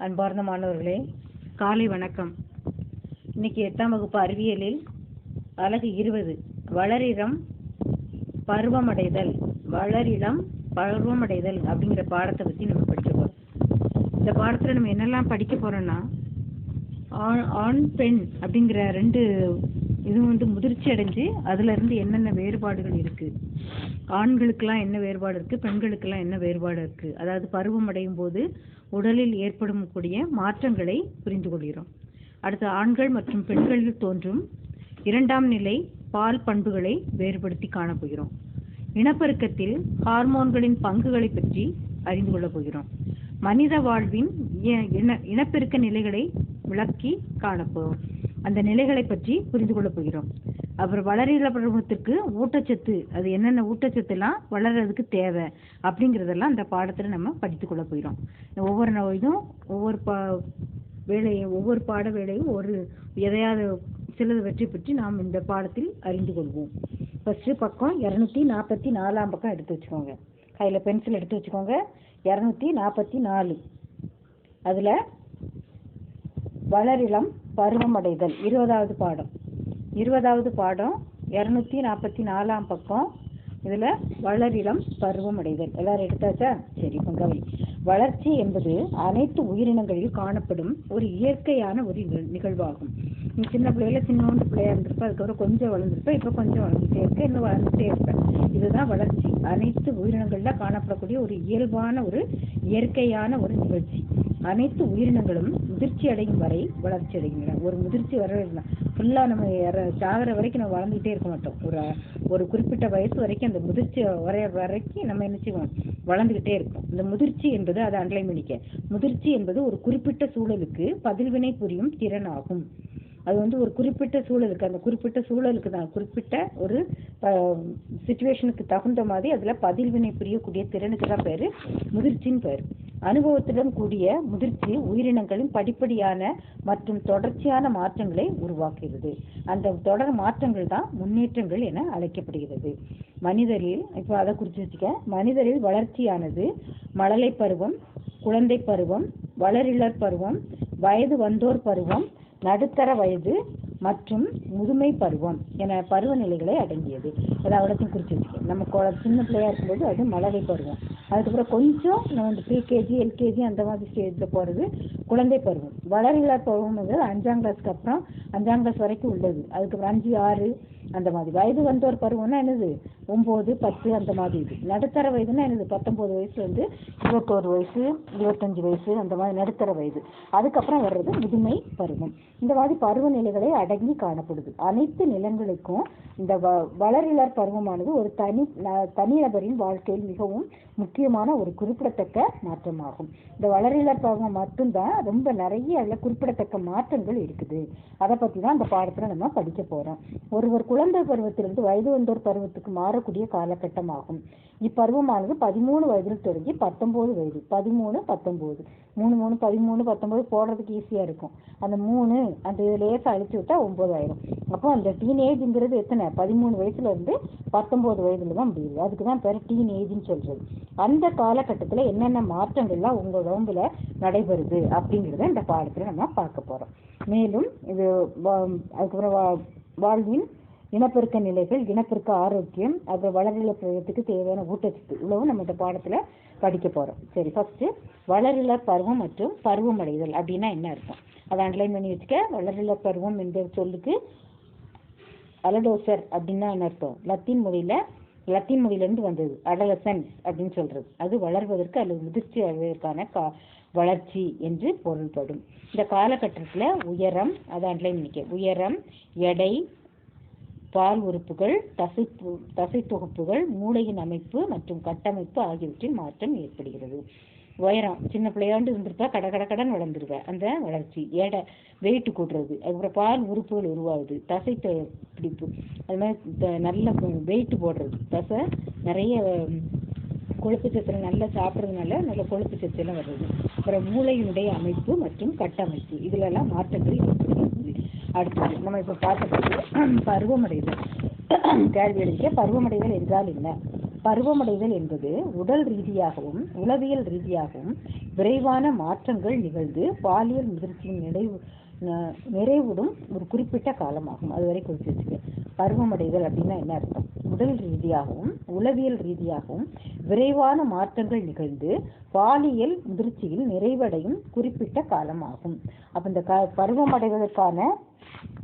அன்பார்ந்த மாணவர்களே காலை வணக்கம். இன்னைக்கு எட்டாம் வகுப்பு அறிவியலில் அலகு இருபது வளரிடம் பருவமடைதல் வளரிடம் பருவமடைதல் அப்படிங்கிற பாடத்தை பத்தி நம்ம படிச்சுக்கோம் இந்த பாடத்துல நம்ம என்னெல்லாம் படிக்க போறோம்னா ஆண் ஆண் பெண் அப்படிங்கிற ரெண்டு இது வந்து முதிர்ச்சி அடைஞ்சு அதுல இருந்து என்னென்ன வேறுபாடுகள் இருக்கு? ஆண்களுக்கெல்லாம் என்ன வேறுபாடு இருக்கு? பெண்களுக்கெல்லாம் என்ன வேறுபாடு இருக்கு? அதாவது பருவம் அடையும் போது உடலில் ஏற்படும் கூடிய மாற்றங்களை புரிந்து கொள்கிறோம். அடுத்து ஆண்கள் மற்றும் பெண்களில் தோன்றும் இரண்டாம் நிலை பால் பண்புகளை வேறுபடுத்தி காணப்போகிறோம் இனப்பெருக்கத்தில் ஹார்மோன்களின் பங்குகளை பற்றி அறிந்து கொள்ளப் போகிறோம். மனித வாழ்வின் இ- இன இனப்பெருக்க நிலைகளை விளக்கி காணப்போம் அந்த நிலைகளை பற்றி புரிந்து கொள்ள போகிறோம். அப்புறம் வளரில பருவத்திற்கு ஊட்டச்சத்து அது என்னென்ன ஊட்டச்சத்து எல்லாம் வளர்றதுக்கு தேவை அப்படிங்கிறதெல்லாம் அந்த பாடத்துல நம்ம படித்துக் கொள்ள போகிறோம். ஒவ்வொரு நோயும் ஒவ்வொரு பா வேலையும் ஒவ்வொரு பாட வேலையும் ஒரு எதையாவது சிலது வெற்றி பற்றி நாம் இந்த பாடத்தில் அறிந்து கொள்வோம். ஃபர்ஸ்ட் பக்கம் இரநூத்தி நாற்பத்தி நாலாம் பக்கம் எடுத்து வச்சுக்கோங்க. கையில பென்சில் எடுத்து வச்சுக்கோங்க. இரநூத்தி நாற்பத்தி நாலு. அதுல வளரிளம் பருவமடைதல். இருபதாவது பாடம். இருபதாவது பாடம் இரநூத்தி நாற்பத்தி நாலாம் பக்கம். இதுல வளரிளம் பருவமடைதல். எல்லாரும் எடுத்தாச்சா? சரி பங்கவை. வளர்ச்சி என்பது அனைத்து உயிரினங்களில் காணப்படும் ஒரு இயற்கையான ஒரு நிகழ்- நிகழ்வாகும். நீ சின்ன பிள்ளையில சின்னோண்டு பிள்ளையா இருந்திருப்ப அதுக்கப்புறம் கொஞ்சம் வளர்ந்துருப்ப இப்ப கொஞ்சம் வளர்ந்துட்டே இருக்க இன்னும் வளர்ந்துட்டே இருப்ப. இதுதான் வளர்ச்சி. அனைத்து உயிரினங்கள்ல காணப்படக்கூடிய ஒரு இயல்பான ஒரு இயற்கையான ஒரு நிகழ்ச்சி. அனைத்து உயிரினங்களும் முதிர்ச்சி அடையும் வரை வளர்ச்சி அடைகின்றன. ஒரு முதிர்ச்சி வர ஃபுல்லா நம்ம சாகிற வரைக்கும் நம்ம வளர்ந்துட்டே இருக்க மாட்டோம். ஒரு ஒரு குறிப்பிட்ட வயசு வரைக்கும் அந்த முதிர்ச்சி வர வரைக்கும் நம்ம என்ன செய்வோம்? வளர்ந்துகிட்டே இருக்கும் இந்த முதிர்ச்சி என்பது அதை அண்டர்லைன் பண்ணிக்க. முதிர்ச்சி என்பது ஒரு குறிப்பிட்ட சூழலுக்கு பதில்வினை புரியும் திறன் ஆகும். அது வந்து ஒரு குறிப்பிட்ட சூழலுக்கு அந்த குறிப்பிட்ட சூழலுக்கு தான். குறிப்பிட்ட ஒரு சுச்சுவேஷனுக்கு தகுந்த மாதிரி அதுல பதில்வினை புரியக்கூடிய திறனுக்கு தான் பேரு முதிர்ச்சின்னு பேர். அனுபவத்துடன் கூடிய முதிர்ச்சி உயிரினங்களின் படிப்படியான மற்றும் தொடர்ச்சியான மாற்றங்களை உருவாக்குகிறது. அந்த தொடர் மாற்றங்கள் தான் முன்னேற்றங்கள் என அழைக்கப்படுகிறது. மனிதரில் இப்போ அதை குறித்து வச்சுக்க மனிதரில் வளர்ச்சியானது மழலை பருவம் குழந்தை பருவம் வளரிளர் பருவம் வயது வந்தோர் பருவம் நடுத்தர வயது மற்றும் முதுமை பருவம் என பருவநிலைகளை அடங்கியது. அதை அவ்வளோத்தையும் குறிச்சு நம்ம கொ- சின்ன பிள்ளையாக இருக்கும்போது அது மழலை பருவம். அதுக்கப்புறம் கொஞ்சம் நம்ம வந்து ப்ரீகேஜி எல்கேஜி அந்த மாதிரி ஸ்டேஜில் போகிறது குழந்தை பருவம். வளரிளர் பருவம்ங்கிறது அஞ்சாம் கிளாஸ்க்கு அப்புறம் அஞ்சாம் கிளாஸ் வரைக்கும் உள்ளது. அதுக்கப்புறம் அஞ்சு ஆறு அந்த மாதிரி. வயது வந்தோர் பருவம்னா என்னது? ஒம்பது பத்து அந்த மாதிரி இது. நடுத்தர வயதுன்னா என்னது? பத்தொம்போது வயசுல இருந்து இருபத்தோரு வயசு இருபத்தஞ்சு வயசு அந்த மாதிரி நடுத்தர வயது. அதுக்கப்புறம் வர்றது முதுமை பருவம். இந்த மாதிரி பருவநிலைகளை அடங்கி காணப்படுது. அனைத்து நிலங்களுக்கும் இந்த வ- வளரிளர் பருவமானது ஒரு தனி ந- தனிநபரின் வாழ்க்கையில் மிகவும் முக்கியமான ஒரு குறிப்பிடத்தக்க மாற்றமாகும். இந்த வளரிளர் பாகம் மட்டும்தான் ரொம்ப நிறைய அதில் குறிப்பிடத்தக்க மாற்றங்கள் இருக்குது. அதை பற்றி தான் அந்த பாடத்தில் நம்ம படிக்க போகிறோம் ஒருவர் குழந்தை பருவத்திலிருந்து வயது வந்தோர் பருவத்துக்கு மாறக்கூடிய காலகட்டமாகும். இப்பருவமானது பதிமூணு வயதில் தொடங்கி பத்தொம்போது வயது. பதிமூணு பத்தொம்போது மூணு மூணு பதிமூணு பத்தொம்போது போடுறதுக்கு ஈஸியாக இருக்கும். அந்த மூணு அந்த இது லேசா அழிச்சு விட்டால் ஒன்பதாயிரம் அப்போ அந்த டீனேஜுங்கிறது எத்தனை? பதிமூணு வயசுலேருந்து இருந்து பத்தொன்பது வயதுல தான் முடியுது. அதுக்கு தான் பேர் டீன் ஏஜ்னு சொல்கிறது அந்த காலகட்டத்தில் என்னென்ன மாற்றங்கள்லாம் உங்க உடம்புல நடைபெறுது அப்படிங்கிறத இந்த பாடத்தில் நம்ம பார்க்க போறோம். மேலும் இது அதுக்கப்புறம் வா- வாழ்வின் இனப்பெருக்க நிலைகள் இனப்பெருக்க ஆரோக்கியம் அப்புறம் வளரிள பருவத்துக்கு தேவையான ஊட்டச்சத்து இவ்வளவும் நம்ம இந்த பாடத்தில் படிக்க போறோம். சரி ஃபர்ஸ்ட் வளரிள பருவம் மற்றும் பருவமடைதல் அப்படின்னா என்ன அர்த்தம்? அதை அண்டர்லைன் பண்ணி வச்சுக்க வளரிள பருவம் என்ற சொல்லுக்கு அலடோசர் அப்படின்னா என்ன அர்த்தம்? லத்தீன் மொழியில லத்தீன் மொழியிலிருந்து வந்தது. அடலசன்ஸ் அப்படின்னு சொல்றது. அது வளர்வதற்கு அல்லது முதிர்ச்சி அடைவதற்கான கா வளர்ச்சி என்று பொருள்படும். இந்த காலகட்டத்தில் உயரம் அதை நினைக்க உயரம் எடை பால் உறுப்புகள் தசை தசை தொகுப்புகள் மூளையின் அமைப்பு மற்றும் கட்டமைப்பு ஆகியவற்றில் மாற்றம் ஏற்படுகிறது. உயரம் சின்ன பிள்ளையாண்டு இருந்திருப்பா கட கட கடன் வளர்ந்துருவ. அந்த வளர்ச்சி எடை வெயிட்டு கூட்டுறது. அதுக்கப்புறம் பால் உறுப்புகள் உருவாகுது. தசை பிடிப்பு. அது மாதிரி த- நல்ல வெயிட்டு போடுறது. தசை நிறைய கொழுப்பு சத்துல நல்லா சாப்பிட்றதுனால நல்ல கொழுப்பு சத்துலாம் வர்றது. வருது அப்புறம் மூளையினுடைய அமைப்பு மற்றும் கட்டமைப்பு. இதுலலாம் மாற்றங்கள் ஏற்படுகிறது அடுத்தது நம்ம இப்போ பார்த்தது பருவமடைதல். கேள்வி எழுதிக்க பருவமடைதல் என்றால் என்ன? பருவமடைதல் என்பது உடல் ரீதியாகவும் உளவியல் ரீதியாகவும் விரைவான மாற்றங்கள் நிகழ்ந்து பாலியல் முதிர்ச்சியின் நிறைவு நிறைவுடும் ஒரு குறிப்பிட்ட காலமாகும். அது வரை குறித்து வச்சுக்க பருவமடைதல் அப்படின்னா என்ன அர்த்தம்? உடல் ரீதியாகவும் உளவியல் ரீதியாகவும் விரைவான மாற்றங்கள் நிகழ்ந்து பாலியல் முதிர்ச்சியில் நிறைவடையும் குறிப்பிட்ட காலமாகும். அப்ப இந்த க பருவமடைவதற்கான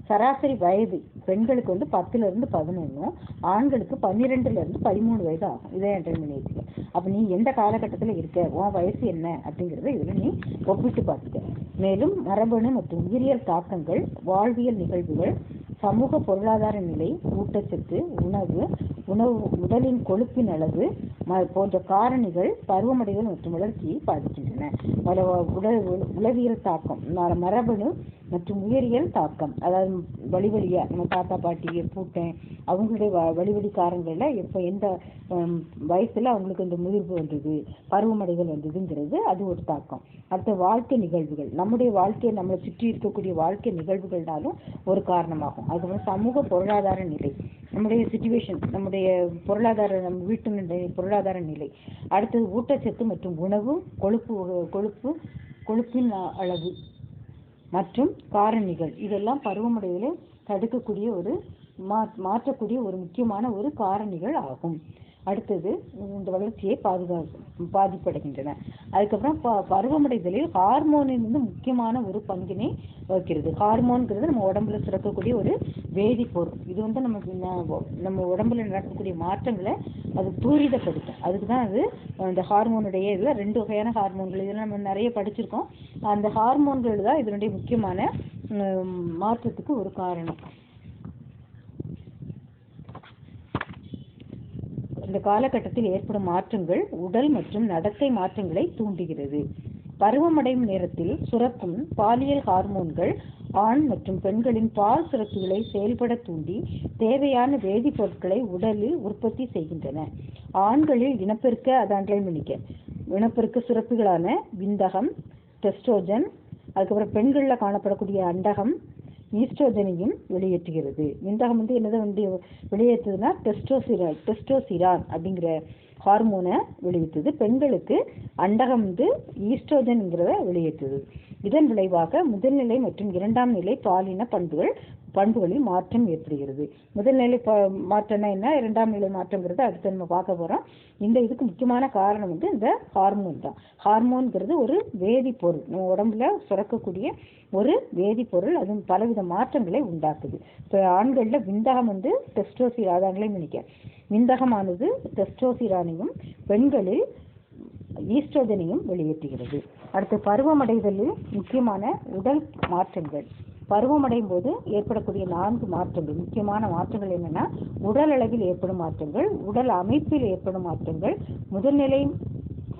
சராசரி வயது பெண்களுக்கு வந்து பத்துலேருந்து பதினொன்றும் ஆண்களுக்கு பன்னிரெண்டுலேருந்து பதிமூணு வயது ஆகும். இதை அட்டன் பண்ணி வச்சுக்க நீ எந்த காலகட்டத்தில் இருக்க? உன் வயசு என்ன? அப்படிங்கிறத இதில் நீ ஒப்பிட்டு பார்த்துக்க மேலும் மரபணு மற்றும் உயிரியல் தாக்கங்கள் வாழ்வியல் நிகழ்வுகள் சமூக பொருளாதார நிலை ஊட்டச்சத்து உணவு உணவு உடலின் கொழுப்பின் அளவு ம- போன்ற காரணிகள் பருவமடைதல் மற்றும் வளர்ச்சியை பாதிக்கின்றன. பல உடல் உளவியல் தாக்கம் மரபணு மற்றும் உயிரியல் தாக்கம். அதாவது வழி வழியா நம்ம தாத்தா பாட்டி பூட்டன் அவங்களுடைய வ- வழி காரங்களில் எப்ப எந்த வயசில் வயசுல அவங்களுக்கு இந்த முதிர்வு வந்தது பருவமடைகள் வந்ததுங்கிறது அது ஒரு தாக்கம். அடுத்த வாழ்க்கை நிகழ்வுகள். நம்முடைய வாழ்க்கையை நம்மளை சுற்றி இருக்கக்கூடிய வாழ்க்கை நிகழ்வுகள்னாலும் ஒரு காரணமாகும். அதுக்கப்புறம் சமூக பொருளாதார நிலை. நம்முடைய சுச்சுவேஷன் நம்முடைய பொருளாதார நம்ம வீட்டினுடைய பொருளாதார நிலை. அடுத்தது ஊட்டச்சத்து மற்றும் உணவு கொழுப்பு கொழுப்பு கொழுப்பின் அளவு. மற்றும் காரணிகள். இதெல்லாம் பருவமடைதலை தடுக்கக்கூடிய ஒரு மா மாற்றக்கூடிய ஒரு முக்கியமான ஒரு காரணிகள் ஆகும். அடுத்தது இந்த வளர்ச்சியை பாதுகா பாதிப்படைகின்றன. அதுக்கப்புறம் ப பருவமடைதலில் ஹார்மோனின் வந்து முக்கியமான ஒரு பங்கினை வகிக்கிறது. ஹார்மோன்கிறது நம்ம உடம்புல சுரக்கக்கூடிய ஒரு வேதிப்பொருள். இது வந்து நம்ம நம்ம உடம்புல நடக்கக்கூடிய மாற்றங்களை அது துரிதப்படுத்தும். அதுக்கு தான் அது அந்த ஹார்மோனுடைய இதில் ரெண்டு வகையான ஹார்மோன்கள். இதில் நம்ம நிறைய படிச்சிருக்கோம். அந்த ஹார்மோன்கள் தான் இதனுடைய முக்கியமான மாற்றத்துக்கு ஒரு காரணம். இந்த காலகட்டத்தில் ஏற்படும் மாற்றங்கள் உடல் மற்றும் நடத்தை மாற்றங்களை தூண்டுகிறது. பருவமடையும் நேரத்தில் சுரக்கும் பாலியல் ஹார்மோன்கள் ஆண் மற்றும் பெண்களின் பால் சுரப்புகளை செயல்பட தூண்டி தேவையான வேதிப்பொருட்களை உடலில் உற்பத்தி செய்கின்றன. ஆண்களில் இனப்பெருக்க அதை அண்டர்லைன் இனப்பெருக்க சுரப்புகளான விந்தகம் டெஸ்ட்ரோஜன் அதுக்கப்புறம் பெண்களில் காணப்படக்கூடிய அண்டகம் ஈஸ்ட்ரோஜனையும் வெளியேற்றுகிறது. விந்தகம் வந்து என்னதை வந்து வெளியேற்றுதுன்னா டெஸ்டோசிரா டெஸ்டோசிரான் அப்படிங்கிற ஹார்மோனை வெளியேற்றுது பெண்களுக்கு அண்டகம் வந்து ஈஸ்ட்ரோஜன்ங்கிறத வெளியேற்றுது. இதன் விளைவாக முதல்நிலை மற்றும் இரண்டாம் நிலை பாலின பண்புகள் பண்புகளில் மாற்றம் ஏற்படுகிறது. முதல்நிலை ப மாற்றம்னா என்ன? இரண்டாம் நிலை மாற்றங்கிறது அடுத்து நம்ம பார்க்க போறோம். இந்த இதுக்கு முக்கியமான காரணம் வந்து இந்த ஹார்மோன் தான். ஹார்மோன்கிறது ஒரு வேதிப்பொருள். நம்ம உடம்புல சுரக்கக்கூடிய ஒரு வேதிப்பொருள். அது பலவித மாற்றங்களை உண்டாக்குது. இப்போ ஆண்களில் விந்தகம் வந்து டெஸ்டோசிராதாங்களே நினைக்க விந்தகமானது டெஸ்டோசிரானையும் பெண்களில் ஈஸ்ட்ரோஜனையும் வெளியேற்றுகிறது. அடுத்து பருவமடைதலில் முக்கியமான உடல் மாற்றங்கள். பருவமடையும் போது ஏற்படக்கூடிய நான்கு மாற்றங்கள். முக்கியமான மாற்றங்கள் என்னென்னா உடல் அளவில் ஏற்படும் மாற்றங்கள் உடல் அமைப்பில் ஏற்படும் மாற்றங்கள் முதல்நிலை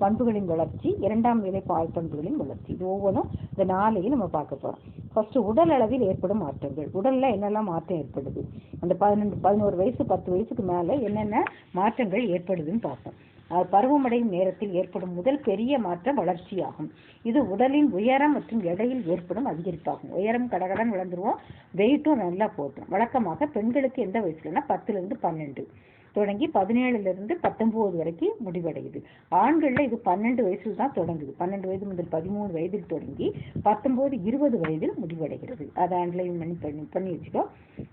பண்புகளின் வளர்ச்சி இரண்டாம் நிலை பால் பண்புகளின் வளர்ச்சி. இது ஒவ்வொன்றும் இந்த நாளையும் நம்ம பார்க்க போறோம். ஃபர்ஸ்ட் உடல் அளவில் ஏற்படும் மாற்றங்கள். உடல்ல என்னெல்லாம் மாற்றம் ஏற்படுது? அந்த பதினெண்டு பதினோரு வயசு பத்து வயசுக்கு மேல என்னென்ன மாற்றங்கள் ஏற்படுதுன்னு பார்ப்போம். பருவமடையும் நேரத்தில் ஏற்படும் முதல் பெரிய மாற்றம் வளர்ச்சியாகும். இது உடலின் உயரம் மற்றும் எடையில் ஏற்படும் அதிகரிப்பாகும். உயரம் கடகடன் வளர்ந்துருவோம். வெயிட்டும் நல்லா போட்டோம் வழக்கமாக பெண்களுக்கு எந்த வயசுலன்னா பத்துல இருந்து பன்னெண்டு. தொடங்கி பதினேழுல இருந்து பத்தொன்பது வரைக்கும் முடிவடையுது. ஆண்கள்ல இது பன்னெண்டு வயசுல தான் தொடங்குது. பன்னெண்டு வயது முதல் பதிமூணு வயதில் தொடங்கி பத்தொன்பது இருபது வயதில் முடிவடைகிறது. அதை ஆண்களையும் பண்ணி பண்ணி பண்ணி வச்சுக்கோ.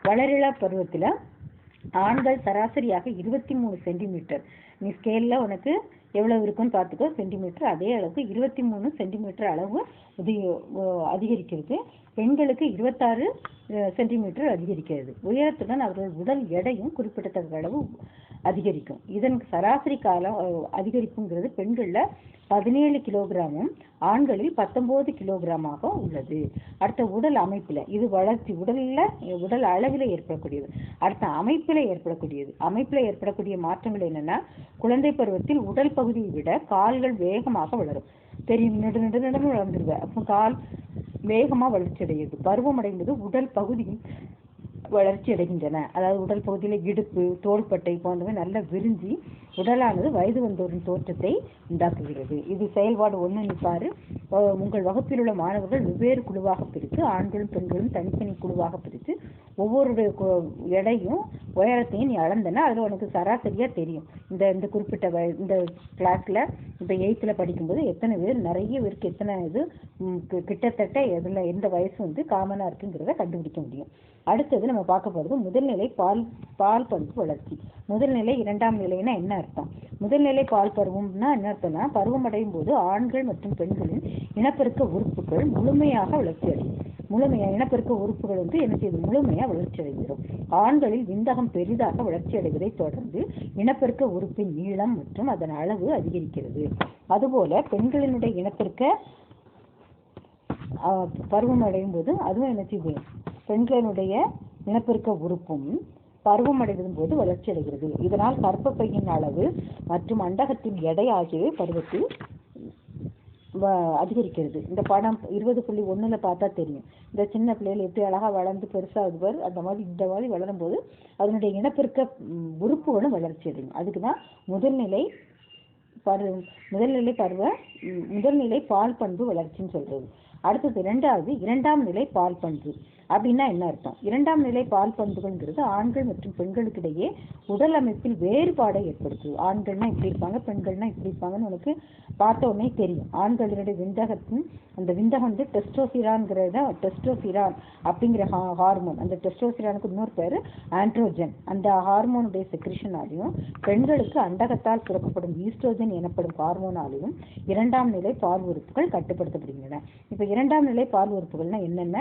வளரிளா பருவத்துல ஆண்கள் சராசரியாக இருபத்தி மூணு சென்டிமீட்டர் நீ ஸ்கேல்ல உனக்கு எவ்வளவு இருக்குன்னு பார்த்துக்கோ. சென்டிமீட்டர் அதே அளவுக்கு இருபத்தி மூணு சென்டிமீட்டர் அளவு அதிகரிக்கிறது. பெண்களுக்கு இருபத்தாறு சென்டிமீட்டர் அதிகரிக்கிறது. உயரத்துடன் அவர்கள் உடல் எடையும் குறிப்பிடத்தக்க அளவு அதிகரிக்கும். இதன் சராசரி காலம் அதிகரிப்புங்கிறது பெண்களில் பதினேழு கிலோகிராமும் ஆண்களில் பத்தொம்போது கிலோகிராமாக உள்ளது. அடுத்த உடல் அமைப்பில் இது வளர்ச்சி உடலில் உடல் அளவில் ஏற்படக்கூடியது. அடுத்த அமைப்பில் ஏற்படக்கூடியது. அமைப்பில் ஏற்படக்கூடிய மாற்றங்கள் என்னென்னா குழந்தை பருவத்தில் உடல் பகுதியை விட கால்கள் வேகமாக வளரும். தெரியும் நெடு நெடு நெடுன்னு வளர்ந்துருவேன் அப்போ கால் வேகமாக வளர்ச்சி அடையுது பருவம் அடைந்தது உடல் பகுதியும் வளர்ச்சி அடைகின்றன. அதாவது உடல் பகுதியில் இடுப்பு தோள்பட்டை போன்றவை நல்லா விரிஞ்சி உடலானது வயது வந்தோரின் தோற்றத்தை உண்டாக்குகிறது. இது செயல்பாடு ஒண்ணு நிப்பாரு உங்கள் வகுப்பில் உள்ள மாணவர்கள் வெவ்வேறு குழுவாக பிரித்து ஆண்களும் பெண்களும் தனித்தனி குழுவாக பிரித்து ஒவ்வொருடைய எடையும் உயரத்தையும் நீ அளந்தனா அதில் உனக்கு சராசரியா தெரியும். இந்த இந்த குறிப்பிட்ட வய இந்த கிளாஸில் இப்போ எயித்தில் படிக்கும்போது எத்தனை பேர் நிறைய பேருக்கு எத்தனை இது கிட்டத்தட்ட எதில் எந்த வயசு வந்து காமனாக இருக்குங்கிறத கண்டுபிடிக்க முடியும். அடுத்தது நம்ம பார்க்க போகிறது முதல்நிலை பால் பால் பருப்பு வளர்ச்சி. முதல்நிலை இரண்டாம் நிலைன்னா என்ன அர்த்தம்? முதல்நிலை பால் பருவம்னா என்ன அர்த்தம்னா பருவமடையும் போது ஆண்கள் மற்றும் பெண்களின் இனப்பெருக்க உறுப்புகள் முழுமையாக வளர்ச்சி அடையும். முழுமையா இனப்பெருக்க உறுப்புகள் வந்து என்ன செய்யுது முழுமையாக வளர்ச்சி அடைகிறது ஆண்களில் விந்தகம் பெரிதாக வளர்ச்சி அடைவதை தொடர்ந்து இனப்பெருக்க உறுப்பின் நீளம் மற்றும் அதன் அளவு அதிகரிக்கிறது. அதுபோல பெண்களினுடைய இனப்பெருக்க ஆஹ், பருவம் அடையும் போது அதுவும் என்ன செய்யுது பெண்களினுடைய இனப்பெருக்க உறுப்பும் பருவம் அடைவதும் போது வளர்ச்சி அடைகிறது. இதனால் கர்ப்பப்பையின் அளவு மற்றும் அண்டகத்தின் எடை ஆகியவை பருவத்தில் அதிகரிக்கிறது. இந்த படம் இருபது புள்ளி ஒன்றில் பார்த்தா தெரியும். இந்த சின்ன பிள்ளைகள் எப்படி அழகாக வளர்ந்து பெருசாகுது பாரு அந்த மாதிரி இந்த மாதிரி வளரும்போது அதனுடைய இனப்பெருக்க உறுப்புகளும் வளர்ச்சி அடையும். அதுக்கு தான் முதல்நிலை பரு முதல்நிலை பருவ முதல்நிலை பால் பண்பு வளர்ச்சின்னு சொல்கிறது அடுத்தது இரண்டாவது இரண்டாம் நிலை பால் பண்பு. அப்படின்னா என்ன அர்த்தம்? இரண்டாம் நிலை பால் பண்புகள்ங்கிறது ஆண்கள் மற்றும் பெண்களுக்கிடையே உடல் அமைப்பில் வேறுபாடை ஏற்படுத்துது ஆண்கள்னா இப்படி இருப்பாங்க பெண்கள்னா இப்படி இருப்பாங்கன்னு உனக்கு பார்த்த உடனே தெரியும் ஆண்களினுடைய விந்தகத்தின் அந்த விந்தகம் வந்து டெஸ்டோசிரான்கிறத டெஸ்டோசிரான் அப்படிங்கிற ஹா- ஹார்மோன் அந்த டெஸ்டோசிரானுக்கு இன்னொரு பேர் ஆண்ட்ரோஜன். அந்த ஹார்மோனுடைய செக்ரிஷனாலையும் பெண்களுக்கு அண்டகத்தால் சுரக்கப்படும் ஈஸ்ட்ரோஜன் எனப்படும் ஹார்மோனாலையும் இரண்டாம் நிலை பால் உறுப்புகள் கட்டுப்படுத்தப்படுகின்றன. இப்போ இரண்டாம் நிலை பால் உறுப்புகள்னா என்னென்ன?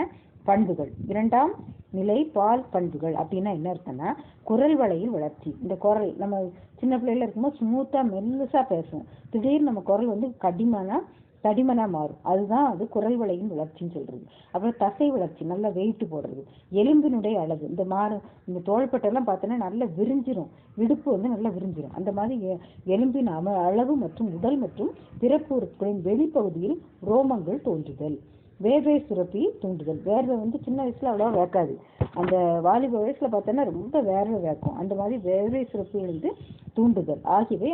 பண்புகள். இரண்டாம் நிலை பால் பண்புகள் அப்படின்னா என்ன அர்த்தம்னா குரல் வளையில் வளர்ச்சி. இந்த குரல் நம்ம சின்ன பிள்ளைல இருக்கும்போது ஸ்மூத்தா மெல்லுசா பேசுவோம். திடீர்னு நம்ம குரல் வந்து கடிமானா தடிமனாக மாறும். அதுதான் அது குரல் வளையின் வளர்ச்சின்னு சொல்றது. அப்புறம் தசை வளர்ச்சி நல்லா வெயிட்டு போடுறது. எலும்பினுடைய அளவு. இந்த மாறு இந்த தோள்பட்டெல்லாம் பார்த்தோன்னா நல்லா விரிஞ்சிரும். இடுப்பு வந்து நல்லா விரிஞ்சிரும். அந்த மாதிரி எ- எலும்பின் அம அளவு மற்றும் உடல் மற்றும் பிறப்பு வெளிப்பகுதியில் ரோமங்கள் தோன்றுதல். வேர்வை சுரப்பி தூண்டுதல். வேர்வை வந்து சின்ன வயசுல அவ்வளவா வேக்காது அந்த வாலிப வயசுல பார்த்தோன்னா ரொம்ப வேர்வை வேக்கும் அந்த மாதிரி வேர்வை சுரப்பி வந்து தூண்டுதல். ஆகியவை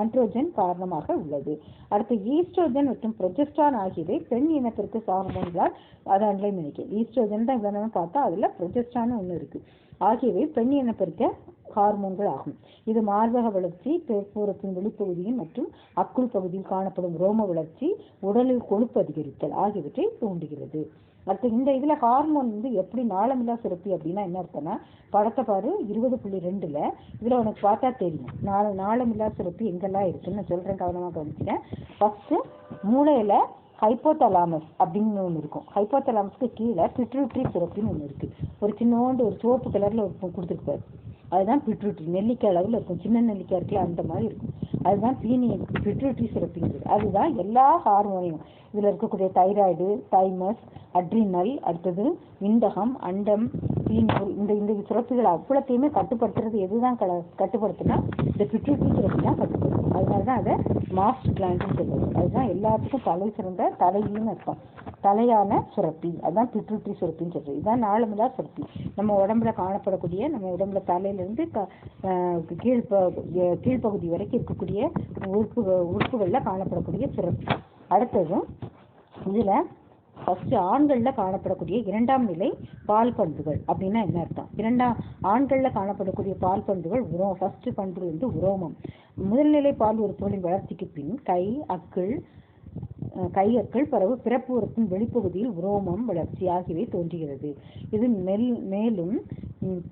ஆண்ட்ரோஜன் காரணமாக உள்ளது. அடுத்து ஈஸ்ட்ரோஜன் மற்றும் ப்ரொஜெஸ்ட்ரான் ஆகியவை பெண் இனத்திற்கு ஹார்மோன்களால் அதை அன்றை பண்ணிக்க ஈஸ்ட்ரோஜன் தான் இவ்வளவு பார்த்தா அதில் ப்ரொஜெஸ்ட்ரான் ஒன்று இருக்குது ஆகியவை பெண் இனப்பெருக்க ஹார்மோன்கள் ஆகும். இது மார்பக வளர்ச்சி பிறப்புறுப்பின் வெளிப்பகுதியில் மற்றும் அக்குள் பகுதியில் காணப்படும் ரோம வளர்ச்சி உடலில் கொழுப்பு அதிகரித்தல் ஆகியவற்றை தூண்டுகிறது. அடுத்து இந்த இதில் ஹார்மோன் வந்து எப்படி நாளமில்லா சுரப்பி அப்படின்னா என்ன அர்த்தம்னா படத்தை பாரு இருபது புள்ளி ரெண்டில் இதில் உனக்கு பார்த்தா தெரியும். நாள நாளமில்லா சுரப்பி எங்கெல்லாம் இருக்குன்னு நான் கவனமாக கவனிச்சிட்டேன் ஃபஸ்ட்டு மூளையில் மூளையில ஹைப்போதலாமஸ் அப்படின்னு ஒன்று இருக்கும். ஹைப்போதலாமஸ்க்கு கீழே பிட்ரூட்ரி சுரப்பின்னு ஒன்று இருக்குது ஒரு சின்னோண்டு ஒரு சிவப்பு கலரில் ஒரு கொடுத்துருப்பாரு. அதுதான் பிட்ரூட்ரி நெல்லிக்காய் அளவில் இருக்கும். சின்ன நெல்லிக்காய் இருக்குல்ல அந்த மாதிரி இருக்கும். அதுதான் பீனியல் பிட்ரூட்ரி சுரப்பிங்கிறது அதுதான் எல்லா ஹார்மோனையும் இதில் இருக்கக்கூடிய தைராய்டு தைமஸ் அட்ரினல் அடுத்தது விந்தகம் அண்டம் பீனியல் இந்த இந்த சுரப்பிகள் அவ்வளோத்தையுமே கட்டுப்படுத்துறது எதுதான் க கட்டுப்படுத்துனா இந்த பிட்ரூட்ரி சுரப்பி தான் கட்டுப்படுத்தும். அதனால தான் அதை மாஸ்ட் கிளாண்ட்னு சொல்லுவாங்க. அதுதான் எல்லாத்துக்கும் தலை சிறந்த தலையின்னு அர்த்தம். தலையான சுரப்பி. அதுதான் பிட்ரூட்ரி சுரப்பின்னு சொல்றது. இதுதான் நாளமில்லா சுரப்பி. நம்ம உடம்புல காணப்படக்கூடிய நம்ம உடம்புல தலையிலிருந்து க கீழ் கீழ்ப்பகுதி வரைக்கும் இருக்கக்கூடிய உறுப்பு உறுப்புகள்ல காணப்படக்கூடிய சுரப்பி. அடுத்ததும் இதுல ஃபஸ்ட்டு ஆண்கள்ல காணப்படக்கூடிய இரண்டாம் நிலை பால் பண்புகள் அப்படின்னா என்ன அர்த்தம்? இரண்டாம் ஆண்கள்ல காணப்படக்கூடிய பால் பண்புகள் உரோம் ஃபர்ஸ்ட் பண்பு வந்து உரோமம். முதல்நிலை பால் உறுப்புகளின் வளர்ச்சிக்கு பின் கை அக்கிள் கையற்கள் பரவு பிறப்புறுத்தின் பிறப்பு வெளிப்பகுதியில் உரோமம் வளர்ச்சி ஆகியவை தோன்றுகிறது. இது மெல் மேலும்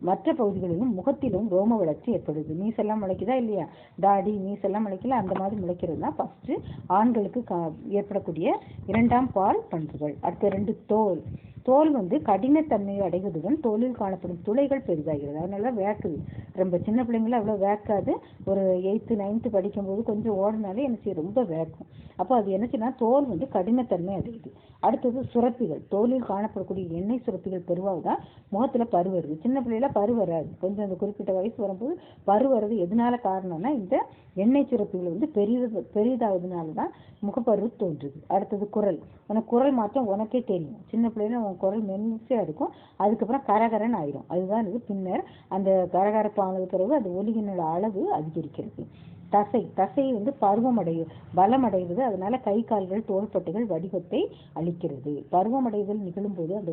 மற்ற பகுதிகளிலும் முகத்திலும் ரோம வளர்ச்சி ஏற்படுது. மீசெல்லாம் முளைக்குதா இல்லையா? தாடி மீசெல்லாம் முளைக்கல. அந்த மாதிரி முளைக்கிறது தான் ஃபஸ்ட்டு ஆண்களுக்கு ஏற்படக்கூடிய இரண்டாம் பால் பண்புகள். அடுத்த ரெண்டு தோல். தோல் வந்து கடினத்தன்மையை அடைவதுடன் தோலில் காணப்படும் துளைகள் பெரிதாகிறது. அதனால வேக்குது ரொம்ப சின்ன பிள்ளைங்கள அவ்வளோ வேக்காது. ஒரு எயித்து நைன்த்து படிக்கும்போது கொஞ்சம் ஓடினாலே என்ன செய்யும்? ரொம்ப வேக்கும். அப்போ அது என்ன செய்யணும் தோல் வந்து கடினத்தன்மை அடையுது. அடுத்தது சுரப்பிகள். தோலில் காணப்படக்கூடிய எண்ணெய் சுரப்பிகள் பெருவாக தான் முகத்தில் வருது சின்ன பிள்ளைல பரு வராது. கொஞ்சம் அந்த குறிப்பிட்ட வயசு வரும்போது பரு வர்றது எதனால காரணம்னா இந்த எண்ணெய் சுரப்பிகள் வந்து பெரிய பெரிதாவதுனால தான் முகப்பரு தோன்றுது. அடுத்தது குரல். உனக்கு குரல் மாற்றம் உனக்கே தெரியும். சின்ன பிள்ளையில உன் குரல் மென்மையா இருக்கும். அதுக்கப்புறம் கரகரன்னு ஆயிரும். அதுதான் இது. பின்னர் அந்த கரகரப்பானது பிறகு அந்த ஒலியினோட அளவு அதிகரிக்கிறது. தசை. தசை வந்து பருவமடையும் பலமடைகிறது அதனால கை கால்கள் தோள்பட்டைகள் வடிவத்தை அளிக்கிறது. பருவமடைதல் நிகழும் போது அந்த